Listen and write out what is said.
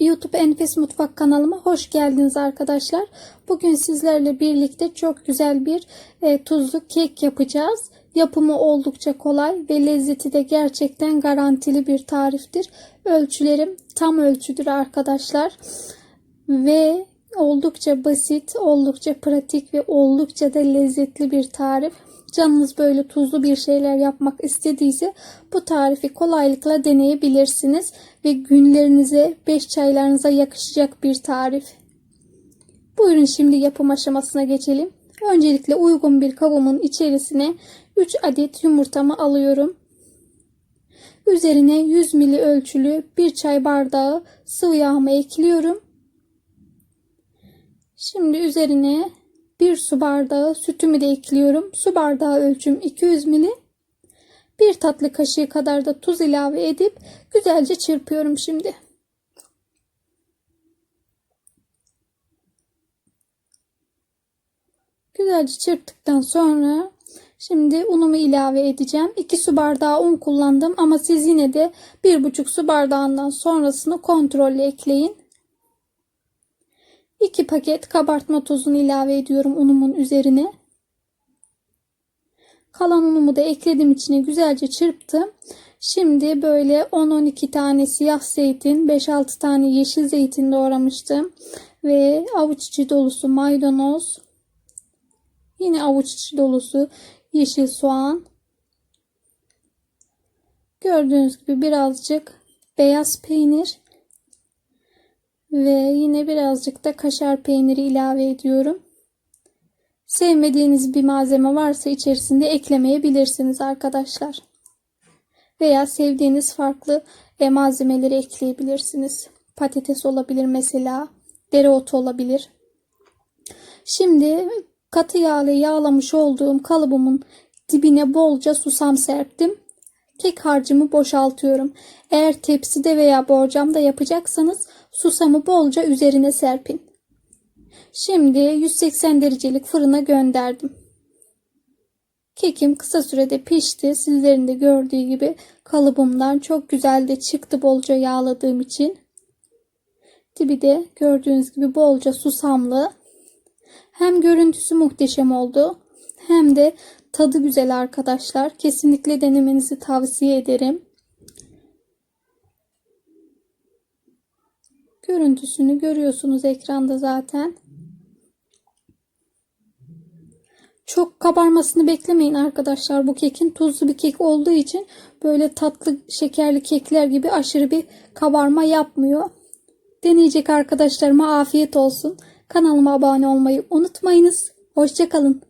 YouTube Enfes Mutfak kanalıma hoş geldiniz arkadaşlar. Bugün sizlerle birlikte çok güzel bir e, tuzlu kek yapacağız. Yapımı oldukça kolay ve lezzeti de gerçekten garantili bir tariftir. Ölçülerim tam ölçüdür arkadaşlar. Ve oldukça basit, oldukça pratik ve oldukça da lezzetli bir tarif. Canınız böyle tuzlu bir şeyler yapmak istediyse bu tarifi kolaylıkla deneyebilirsiniz ve günlerinize, 5 çaylarınıza yakışacak bir tarif. Buyurun şimdi yapım aşamasına geçelim. Öncelikle uygun bir kabımın içerisine 3 adet yumurtamı alıyorum. Üzerine 100 ml ölçülü 1 çay bardağı sıvı yağımı ekliyorum. Şimdi üzerine 1 su bardağı sütümü de ekliyorum. Su bardağı ölçüm 200 ml. 1 tatlı kaşığı kadar da tuz ilave edip güzelce çırpıyorum şimdi. Güzelce çırptıktan sonra şimdi unumu ilave edeceğim. 2 su bardağı un kullandım ama siz yine de 1,5 su bardağından sonrasını kontrollü ekleyin. 2 paket kabartma tozunu ilave ediyorum unumun üzerine. Kalan unumu da ekledim içine güzelce çırptım. Şimdi böyle 10-12 tane siyah zeytin, 5-6 tane yeşil zeytin doğramıştım. Ve avuç içi dolusu maydanoz. Yine avuç içi dolusu yeşil soğan. Gördüğünüz gibi birazcık beyaz peynir. Ve yine birazcık da kaşar peyniri ilave ediyorum. Sevmediğiniz bir malzeme varsa içerisinde eklemeyebilirsiniz arkadaşlar. Veya sevdiğiniz farklı e, malzemeleri ekleyebilirsiniz. Patates olabilir mesela. Dereotu olabilir. Şimdi katı yağlı yağlamış olduğum kalıbımın dibine bolca susam serptim. Kek harcımı boşaltıyorum. Eğer tepside veya borcamda yapacaksanız susamı bolca üzerine serpin. Şimdi 180 derecelik fırına gönderdim. Kekim kısa sürede pişti. Sizlerin de gördüğü gibi kalıbımdan çok güzel de çıktı bolca yağladığım için. Dibi de gördüğünüz gibi bolca susamlı. Hem görüntüsü muhteşem oldu hem de tadı güzel arkadaşlar. Kesinlikle denemenizi tavsiye ederim. Görüntüsünü görüyorsunuz ekranda zaten. Çok kabarmasını beklemeyin arkadaşlar. Bu kekin tuzlu bir kek olduğu için böyle tatlı şekerli kekler gibi aşırı bir kabarma yapmıyor. Deneyecek arkadaşlarıma afiyet olsun. Kanalıma abone olmayı unutmayınız. Hoşçakalın.